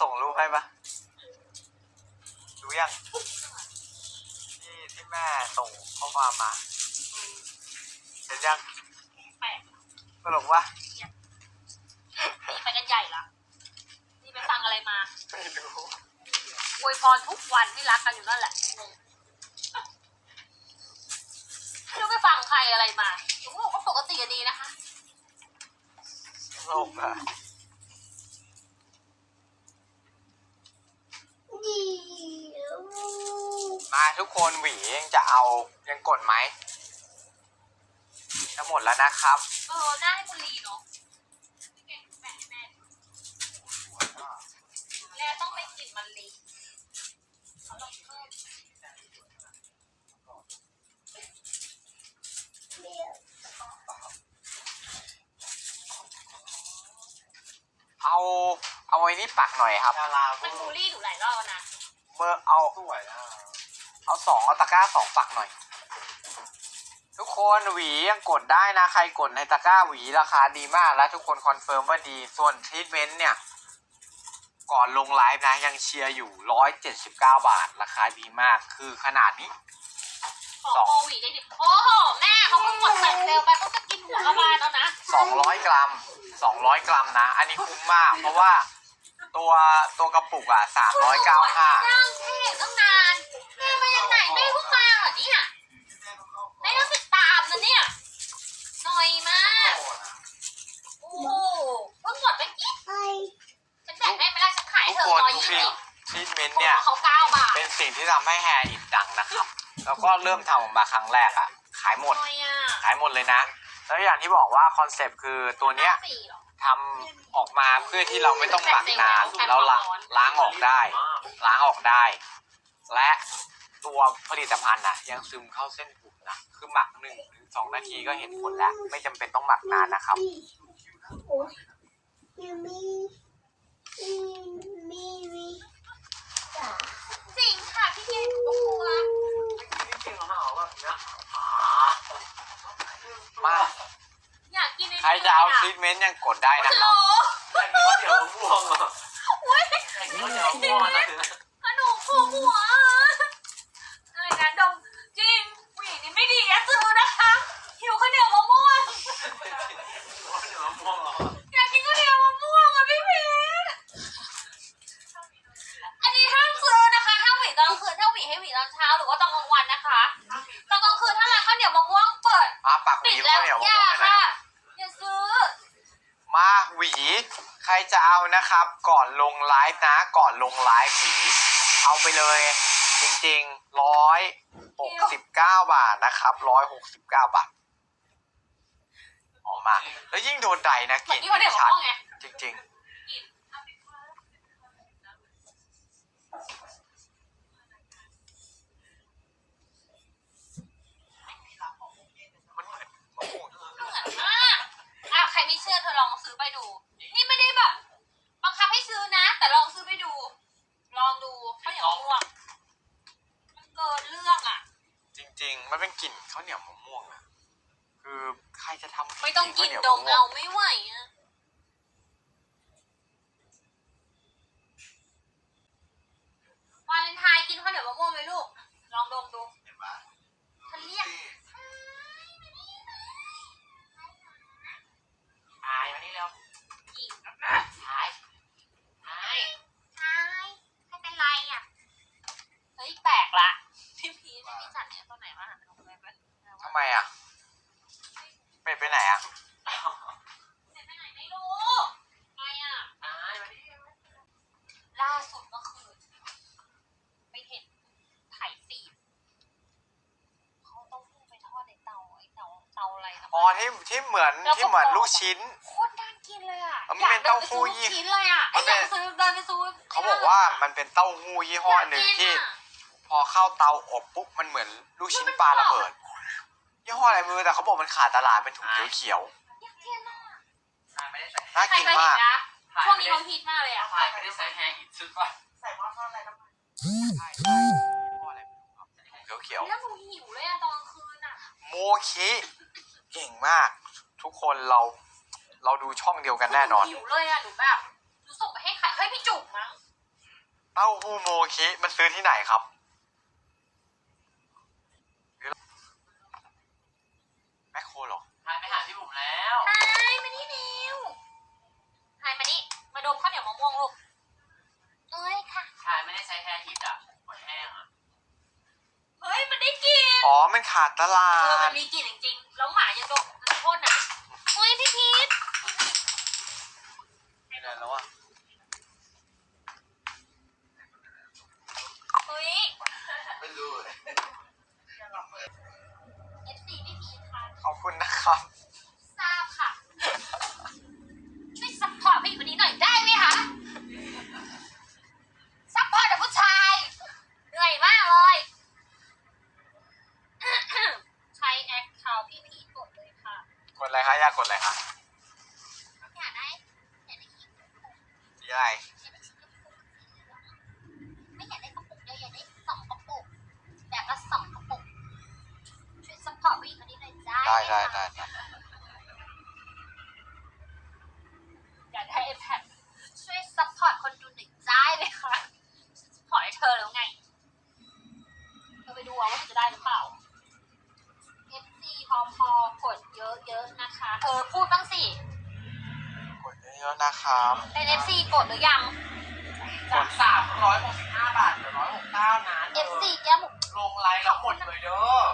ส่งรูปให้ปะดูยังนี่ที่แม่ส่งข้อความมาเห็นยังแปลกตลกปะนี่ไปกันใหญ่ละนี่ไปฟังอะไรมาไม่รู้อวยพรทุกวันที่รักกันอยู่นั่นแหละงงไม่รู้ไปฟังใครอะไรมาหนูบอกว่าปกติอะดีนะคะ ตลกอะมา ทุกคนหวียังจะเอายังกดไหมจะหมดแล้วนะครับ เออหน้าให้บุรีเนาะแกงแม่แม่แล้วต้องไปกลิ่นมันลีเขาต้องเพิ่มเอาเอาไว้นี่ปักหน่อยครับมันบูลลี่หนูหลายรอบแล้วนะ เบอร์เอา สวยอะ เอาสองเอาตะกร้าสองปักหน่อย ทุกคนหวียังกดได้นะ ใครกดในตะกร้าหวีราคาดีมาก แล้วทุกคนคอนเฟิร์มว่าดีส่วนทรีทเมนต์เนี่ย ก่อนลงไลฟ์นะยังเชียร์อยู่ร้อยเจ็ดสิบเก้าบาท ราคาดีมากคือขนาดนี้ขอสองโควิดได้ดิโอ้โห แม่เขาเพิ่งหมดแฟนเซลไปเขาจะกินหัวกระบาลแล้วนะสองร้อยกรัมสองร้อยกรัมนะ อันนี้คุ้มมากเพราะว่า ตัวตัวกระปุกอะสามร้อยเก้าห้านั่งเท่ตั้งนานแม่มาจากไหนแม่เพิ่งมาเหรอเนี่ยแม่ต้องติดตามนะเนี่ยหน่อยมากโอ้โหเพิ่งหมดไปกี่ฉันแบ่งแม่ไม่ได้ฉันขายทุกให้เธอคนร้อยทยี่รีสิบทรีทเมนต์เพเนี่ยราะเขาเก้าบาทเป็นสิ่งที่ทำให้แฮร์อิดดังนะครับ แล้วก็เริ่มทำออกมาครั้งแรกอะ ขายหมด หน่อยอะขายหมดเลยนะ แล้วอย่างที่บอกว่าคอนเซปต์คือตัวเนี้ยสี่หรอ ทำออกมาเพื่อที่เราไม่ต้องหมักนานแล้วล้าล้างออกได้ ล้างออกได้ และตัวผลิตภัณฑ์นะยังซึมเข้าเส้นผมนะคือหมักหนึ่งถึงสองนาทีก็เห็นผลแล้ว ไม่จำเป็นต้องหมักนานนะครับจริงค่ะพี่พี่โอ้โหจริงๆเหรอแบบเนี้ยมา อยากกิน ใคร จะเอาทรีทเมนต์ยังกดได้นะฮัลคโหลรับแต่กินข้าวเหนียวมะม่วงอะเว้ยแต่กินข้าวเหนียวมะม่วงนะขนมผูหัวอะไรนะดมจริงผู้หญิงนี่ไม่ดีอย่าซื้อนะคะหิวข้าวเหนียวมะม่วงข้าวเหนียวมะม่วงเหรออยากกินข้าวเหนียวมะม่วงอะพี่เพชรอันนี้ห้ามซื้อนะคะห้ามหวีตอนกลางคืนถ้าหวีให้หวีตอนเช้าหรือว่าตอนกลางวันนะคะตอนกลางคืนถ้าร้านข้าวเหนียวมะม่วงเปิด อะปักหปิวีดแล้ข้าววเหนียวมะอม่ย่าวงให้หน่อยค่ะอย่าซื้อมา หวี ใครจะเอานะครับ ก่อนลงไลฟ์นะ ก่อนลงไลฟ์หวี เอาไปเลย จริงๆร้อยหกสิบเก้าบาทนะครับร้อยหกสิบเก้าบาท ออกมา แล้วยิ่งโดนใดนะเหมืกอนลิ่นที่เขาวเหนียวมะชัดม่วงไงจริงๆ อเธอลองซื้อไปดู นี่ไม่ได้แบบบังคับให้ซื้อนะ แต่ลองซื้อไปดู ลองดูข้าวเหนียวมะม่วงมันเกินเรื่องอะ จริง ๆ มันเป็นกลิ่นข้าวเหนียวมะม่วงอะคือใครจะทำไม่ต้องกินข้าวเหยวดมะมม่วเอางไม่ไหวอะวาเลนไทน์กินข้าวเหนียวมะม่วงไหมลูก ลองดมดู เห็นปะ ฉันเรียก อายมานี่เร็ว หญิง อายอาย ใช่ไม่เป็นไรอะ เฮ้ยแปลกละ พี่พีชไม่มีจัดเนี่ยตัวไหนมาหาหนูเลยปะทำไมอะ เป็ดไปไหนอะ เสร็จไปไหนไม่รู้ไปอะอายมานี่ล่าสุดเมื่อคืนไปเห็นไข่ฟีบเขาต้องพุ่งไปทอดในเตาไอ้เตาเตาอะไรนะอ๋อที่ที่เหมือนที่เหมือนลูกชิ้น โคตรน่ากินเลยอะมันเป็นเต้าหู้ยี่ อยากเดินไปซื้อลูกชิ้นเลยอะมัไอ้นอเป็นยากซื้อเดินไปซื้อ เขาบอกว่ามันเป็นเต้าหู้ยี่ห้อหนึ่งที่อยากกินอะพ อเข้าเตาอบปุ๊บมันเหมือนลูกชิ้นปลาระเบิดยี่ห้ออะไรมือแต่เขาบอกมันขาดตลาดเป็นถุงเขียวอยากกินอะอายไม่ได้ใส่ๆน่าใครกินเคยเห็มานก นะช่วงนี้เขาฮิตมากเลยอะอายไม่ได้ใส่แฮร์อิทชุดป่ะใส่ว่าอะไรนะใช่ใช่ยี่ห้ออะไรไม่รู้ครับถุงเขียวแล้วหนูหิวเลยอะตอนกลางคืนอะๆโมคิเก่งมาก ทุกคนเราเราดูช่องเดียวกันแน่นอน หหิวเลยอะหนูแบบหนูส่งไปให้ใครให้พี่จุ๋มมั้งเต้าหู้โมคิมันซื้อที่ไหนครับ แมคโครเหรอ ทายไปหาพี่บุ๋มแล้ว ไฮมานี่เร็วไฮมานี่ มาดมข้าวเหนียวมะม่วงลูก เอ้ยค่ะ ทายไม่ได้ใช้แฮร์ฮิตอะหอยแห้งอะ เฮ้ย มันได้กลิ่น อ๋อ มันขาดตลาเออมัด นมีกลิ่นจริงๆ แล้วหมายังดมขอโทษนะเฮ้ยพี่พีทไม่ได้แล้วอะเฮ้ยไม่รู้ FC พี่พีทค่ะขอบคุณนะครับ ยากกดอะไรคะอยากได้อยากได้คลิปสีอะไร สิกดเยอะๆนะครับเป็น FC กดหรือยัง จากสามร้อยหกสิบห้าบาทเหลือร้อยหกเก้านะ FC แก้มหมูลงไลน์แล้วหมดเลยเด้อ